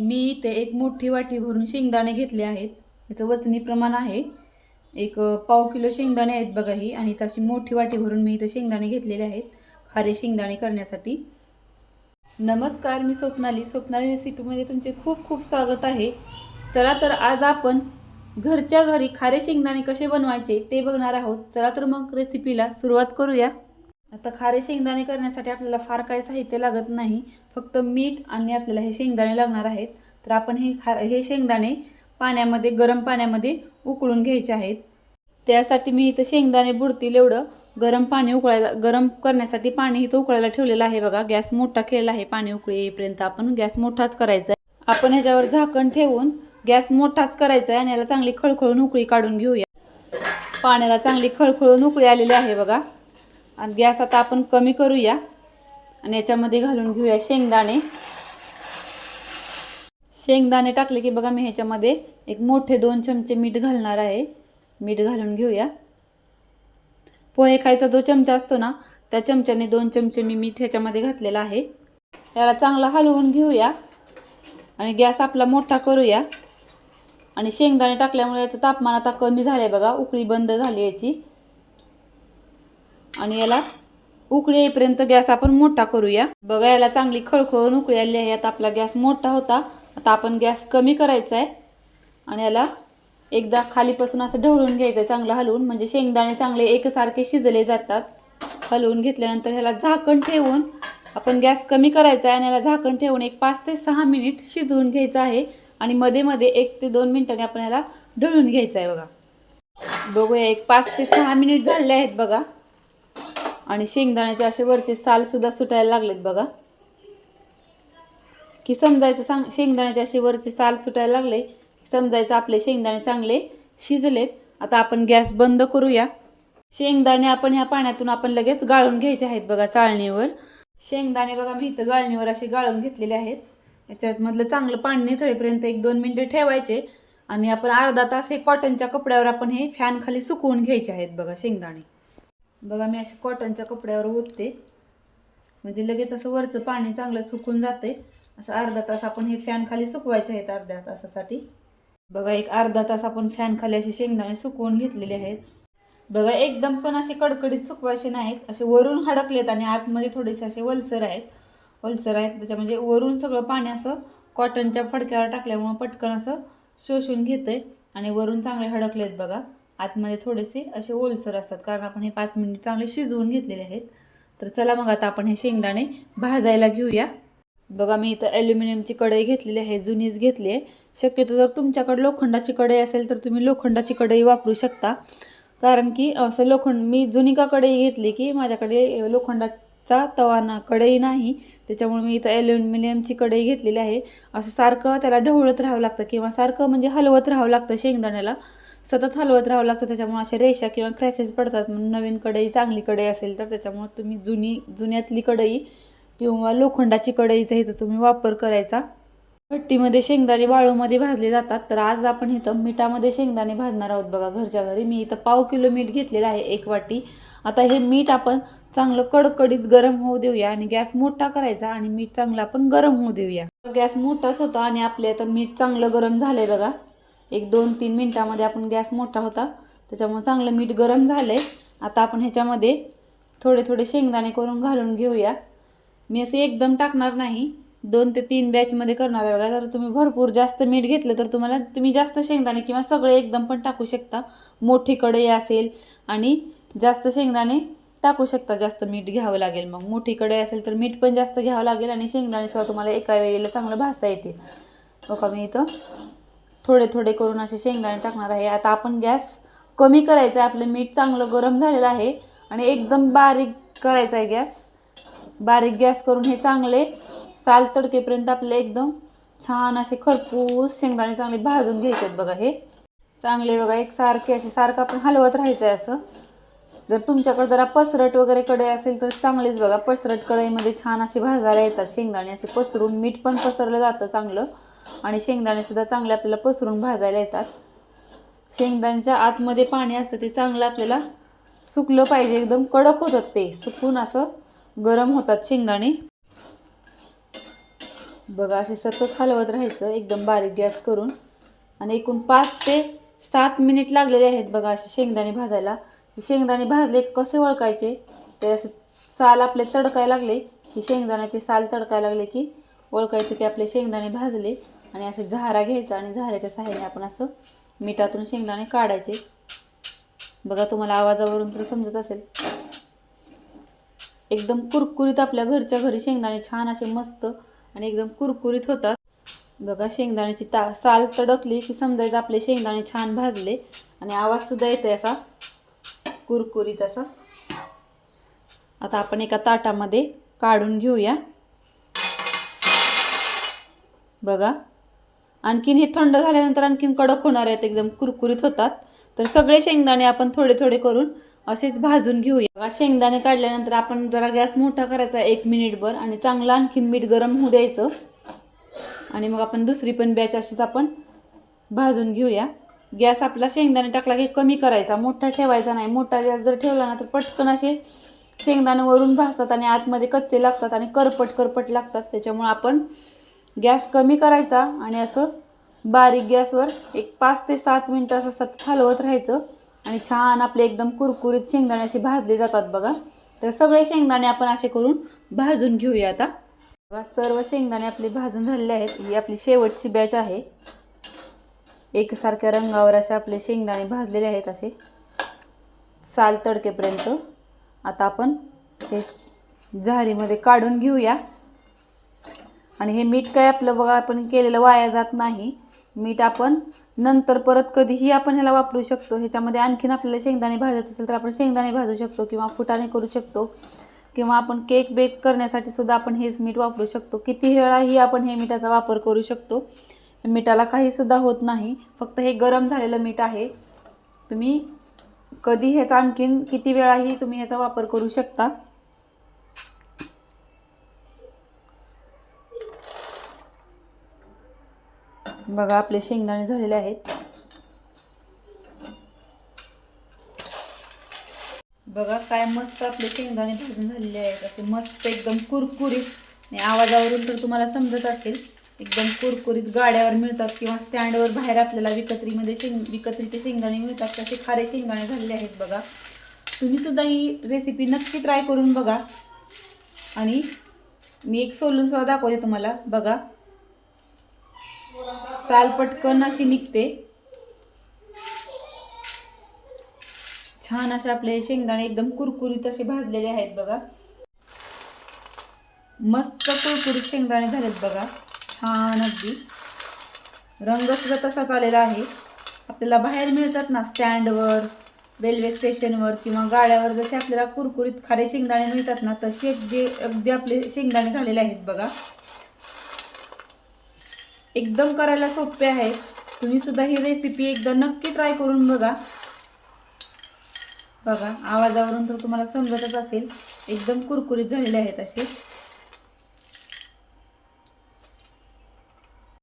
मी इथे एक मोठी वाटी भरून शेंगदाणे घेतले आहेत. याचं वचनी प्रमाण आहे. एक पाव किलो शेंगदाणे आहेत बघा ही आणि तशी मोठी वाटी भरून मी इथं शेंगदाणे घेतलेले आहेत. खारे शेंगदाणे करण्यासाठी. नमस्कार मी स्वप्नाली. स्वप्नाली रेसिपीमध्ये तुमचे खूप खूप स्वागत आहे. चला तर आज आपण घरच्या घरी खारे शेंगदाणे कसे बनवायचे ते बघणार आहोत. चला तर मग रेसिपीला सुरुवात करूया. आता खारे शेंगदाणे करण्यासाठी आपल्याला फार काही साहित्य लागत नाही. फक्त मीठ आणि आपल्याला हे शेंगदाणे लागणार आहेत. तर आपण हे खा हे शेंगदाणे पाण्यामध्ये गरम पाण्यामध्ये उकळून घ्यायचे आहेत. त्यासाठी मी इथं शेंगदाणे बुडतील एवढं. गरम पाणी उकळायला गरम करण्यासाठी पाणी इथं उकळायला ठेवलेलं आहे बघा. गॅस मोठा केलेला आहे. पाणी उकळी येईपर्यंत आपण गॅस मोठाच करायचा आहे. आपण ह्याच्यावर झाकण ठेवून गॅस मोठाच करायचा आहे आणि याला चांगली खळखळून उकळी काढून घेऊया. पाण्याला चांगली खळखळून उकळी आलेली आहे बघा. आणि गॅस आता आपण कमी करूया. आणि याच्यामध्ये घालून घेऊया शेंगदाणे. शेंगदाणे टाकले की बघा मी ह्याच्यामध्ये एक मोठे दोन चमचे मीठ घालणार आहे. मीठ घालून घेऊया. पोहे खायचा जो चमचा असतो ना त्या चमच्याने दोन चमचे मी मीठ ह्याच्यामध्ये घातलेला आहे. याला चांगला हलवून घेऊया. आणि गॅस आपला मोठा करूया. आणि शेंगदाणे टाकल्यामुळे याचं तापमान आता कमी झालं आहे बघा उकळी बंद झाली याची. आणि याला उकळी येईपर्यंत गॅस आपण मोठा करूया. बघा याला चांगली खळखळून उकळी आली आहे. आता आपला गॅस मोठा होता. आता आपण गॅस कमी करायचा आहे. आणि याला एकदा खालीपासून असं ढवळून घ्यायचं आहे चांगलं हलवून. म्हणजे शेंगदाणे चांगले एकसारखे शिजले जातात. हलवून घेतल्यानंतर ह्याला झाकण ठेवून आपण गॅस कमी करायचा आहे आणि याला झाकण ठेवून एक पाच ते सहा मिनिट शिजवून घ्यायचं आहे. आणि मध्ये मध्ये एक ते दोन मिनिटांनी आपण ह्याला ढळून घ्यायचं आहे बघा. बघूया एक पाच ते सहा मिनिट झाले आहेत बघा. आणि शेंगदाण्याचे असे वरचे साल सुद्धा सुटायला लागलेत बघा. की समजायचं सांग शेंगदाण्याचे असे वरचे साल सुटायला लागले समजायचं आपले शेंगदाणे चांगले शिजलेत. आता आपण गॅस बंद करूया. शेंगदाणे आपण ह्या पाण्यातून आपण लगेच गाळून घ्यायचे आहेत बघा चाळणीवर. शेंगदाणे बघा मी इथं गाळणीवर असे गाळून घेतलेले आहेत. याच्यात मधलं चांगलं पाणी निथळेपर्यंत एक दोन मिनिटं ठेवायचे आणि आपण अर्धा तास हे कॉटनच्या कपड्यावर आपण हे फॅन खाली सुकवून घ्यायचे आहेत बघा शेंगदाणे. बघा मी असे कॉटनच्या कपड्यावर ओतते. म्हणजे लगेच असं वरचं पाणी चांगलं सुकून जाते असं अर्धा तास आपण हे फॅन खाली सुकवायचे आहेत अर्ध्या तासासाठी. बघा एक अर्धा तास आपण फॅन खाली असे शेंगदाणे सुकवून घेतलेले आहेत. बघा एकदम पण असे कडकडीत सुकवायचे नाहीत. असे वरून हडकलेत आणि आतमध्ये थोडेसे असे वलसर आहेत. वलसर आहेत त्याच्या म्हणजे वरून सगळं पाणी असं कॉटनच्या फडक्यावर टाकल्यामुळं पटकन असं शोषून घेते आणि वरून चांगले हडकलेत बघा. आतमध्ये थोडेसे असे ओलसर असतात. कारण आपण हे पाच मिनिट चांगले शिजवून घेतलेले आहेत. तर चला मग आता आपण हे शेंगदाणे भाजायला घेऊया. बघा मी इथं ॲल्युमिनियमची कढई घेतलेली आहे जुनीच घेतली आहे. शक्यतो जर तुमच्याकडे लोखंडाची कढई असेल तर तुम्ही लोखंडाची कढई वापरू शकता. कारण की असं लोखंड मी जुनी का कढई घेतली की माझ्याकडे लोखंडाचा तवा ना कढई नाही. त्याच्यामुळे मी इथं ॲल्युमिनियमची कढई घेतलेली आहे. असं सारखं त्याला ढवळत राहावं लागतं किंवा सारखं म्हणजे हलवत राहावं लागतं शेंगदाण्याला. सतत हलवत राहावं लागतं त्याच्यामुळे अशा रेषा किंवा क्रॅचेस पडतात. म्हणून नवीन कढई चांगली कढई असेल तर त्याच्यामुळे तुम्ही जुनी जुन्यातली कढई किंवा लोखंडाची कढईचा इथं तुम्ही वापर करायचा. भट्टीमध्ये शेंगदाणे वाळूमध्ये भाजले जातात. तर आज आपण इथं मिठामध्ये शेंगदाणे भाजणार आहोत बघा घरच्या घरी. मी इथं पाव किलो मीठ घेतलेलं आहे एक वाटी. आता हे मीठ आपण चांगलं कडकडीत गरम होऊ देऊया आणि गॅस मोठा करायचा आणि मीठ चांगलं आपण गरम होऊ देऊया. गॅस मोठाच होता आणि आपले आता मीठ चांगलं गरम झालंय बघा. एक दोन तीन मिनटामध्ये आपण गॅस मोठा होता. त्याच्यामुळे चांगलं मीठ गरम झालं आहे आता आपण ह्याच्यामध्ये थोडे थोडे शेंगदाणे करून घालून घेऊया. मी असे एकदम टाकणार नाही. दोन ते तीन बॅचमध्ये करणार आहे बघा. जर तुम्ही भरपूर जास्त मीठ घेतलं तर तुम्हाला तुम्ही जास्त शेंगदाणे किंवा सगळे एकदम पण टाकू शकता. मोठी कढई असेल आणि जास्त शेंगदाणे टाकू शकता. जास्त मीठ घ्यावं लागेल. मग मोठी कढई असेल तर मीठ पण जास्त घ्यावं लागेल आणि शेंगदाणेशिवाय तुम्हाला एका वेळेला चांगलं भाजता येतील. बघा मी इथं थोडे थोडे करून असे शेंगदाणे टाकणार आहे. आता आपण गॅस कमी करायचा आहे. आपलं मीठ चांगलं गरम झालेलं आहे. आणि एकदम बारीक करायचा आहे गॅस. बारीक गॅस करून हे चांगले साल तडकेपर्यंत आपले एकदम छान असे खरपूस शेंगदाणे चांगले भाजून घ्यायचे आहेत बघा हे. चांगले बघा एक सारखे असे सारखं आपण हलवत राहायचं आहे असं. जर तुमच्याकडे जरा पसरट वगैरे कढई असेल तर चांगलीच बघा. पसरट कढईमध्ये छान असे भाजायला येतात. शेंगदाणे असे पसरून मीठ पण पसरलं जातं चांगलं. आणि शेंगदाणे सुद्धा चांगले आपल्याला पसरून भाजायला येतात. शेंगदाण्याच्या आतमध्ये पाणी असतं ते चांगलं आपल्याला सुकलं पाहिजे एकदम कडक होतात ते. सुकून असं गरम होतात शेंगदाणे. बघा असे सतत हलवत राहायचं एकदम बारीक गॅस करून. आणि एकूण पाच ते सात मिनिट लागलेले आहेत बघा असे शेंगदाणे भाजायला. शेंगदाणे भाजले कसे ओळखायचे ते असे साल आपले तडकायला लागले की शेंगदाण्याचे साल तडकायला लागले की ओळखायचं की आपले शेंगदाणे भाजले. आणि असं झारा घ्यायचा आणि झाऱ्याच्या सहाय्याने आपण असं मिठातून शेंगदाणे काढायचे. बघा तुम्हाला आवाजावरून तर समजत असेल. एकदम कुरकुरीत आपल्या घरच्या घरी शेंगदाणे छान असे मस्त आणि एकदम कुरकुरीत होतात. बघा शेंगदाण्याची ता साल तडकली की समजायचं आपले शेंगदाणे छान भाजले आणि आवाजसुद्धा येते असा. कुरकुरीत असा. आता आपण एका ताटामध्ये काढून घेऊया. बघा आणखीन हे थंड झाल्यानंतर आणखीन कडक होणार आहेत एकदम कुरकुरीत होतात. तर सगळे शेंगदाणे आपण थोडे थोडे करून असेच भाजून घेऊया. शेंगदाणे काढल्यानंतर आपण जरा गॅस मोठा करायचा एक मिनिटभर आणि चांगलं आणखीन मीठ गरम होऊ द्यायचं. आणि मग आपण दुसरी पण बॅच अशीच आपण भाजून घेऊया. गॅस आपला शेंगदाणे टाकला की कमी करायचा मोठा ठेवायचा नाही. मोठा गॅस जर ठेवला ना तर पटकन असे शेंगदाणे वरून भाजतात आणि आतमध्ये कच्चे लागतात आणि करपट करपट लागतात. त्याच्यामुळे आपण गॅस कमी करायचा आणि असं बारीक गॅसवर एक पाच ते सात मिनटं असं सतत हलवत राहायचं. आणि छान आपले एकदम कुरकुरीत शेंगदाणे असे भाजले जातात बघा. तर सगळे शेंगदाणे आपण असे करून भाजून घेऊया आता. बघा सर्व शेंगदाणे आपले भाजून झालेले आहेत. ही आपली शेवटची बॅच आहे. एकसारख्या रंगावर असे आपले शेंगदाणे भाजलेले आहेत असे. साल तडकेपर्यंत. आता आपण ते झारीमध्ये काढून घेऊया. आणि हे मीठ काय आपलं बघा आपण केलेलं वाया जात नाही. मीठ आपण नंतर परत कधीही आपण ह्याला वापरू शकतो. ह्याच्यामध्ये आणखीन आपल्याला शेंगदाणे भाजायचं असेल तर आपण शेंगदाणे भाजू शकतो किंवा फुटाणे करू शकतो. किंवा आपण केक बेक करण्यासाठी सुद्धा आपण हेच मीठ वापरू शकतो. किती वेळाही आपण हे मिठाचा वापर करू शकतो. मिठाला काहीसुद्धा होत नाही. फक्त हे गरम झालेलं मीठ आहे. तुम्ही कधी ह्याचा आणखीन किती वेळाही तुम्ही ह्याचा वापर करू शकता. बघा आपले शेंगदाणे झालेले आहेत. बघा काय मस्त आपले शेंगदाणे भाजून झालेले आहेत. असे मस्त एकदम कुरकुरीत आणि आवाजावरून तर तुम्हाला समजत असेल एकदम कुरकुरीत गाड्यावर मिळतात किंवा स्टँडवर बाहेर आपल्याला विकत्रीमध्ये शेंग विकत्रीचे शेंगदाणे मिळतात. तसे खारे शेंगदाणे झालेले आहेत बघा. तुम्ही सुद्धा ही रेसिपी नक्की ट्राय करून बघा. आणि मी एक सोलून सुद्धा दाखवते तुम्हाला. बघा. साल पटकन अशी निघते. छान असे आपले शेंगदाणे एकदम कुरकुरीत असे भाजलेले आहेत बघा. मस्त कुरकुरीत शेंगदाणे झालेत बघा. छान अगदी. रंग सुद्धा तसाच आलेला आहे. आपल्याला बाहेर मिळतात ना स्टँडवर रेल्वे स्टेशनवर किंवा गाड्यावर जसे आपल्याला कुरकुरीत खारे शेंगदाणे मिळतात ना तसे अगदी अगदी आपले शेंगदाणे झालेले आहेत बघा. एकदम करायला सोपे आहेत तुम्ही सुद्धा ही रेसिपी एकदा नक्की ट्राय करून बघा. बघा आवाजावरून तर तुम्हाला समजतच असेल. एकदम कुरकुरीत झालेले आहेत असे.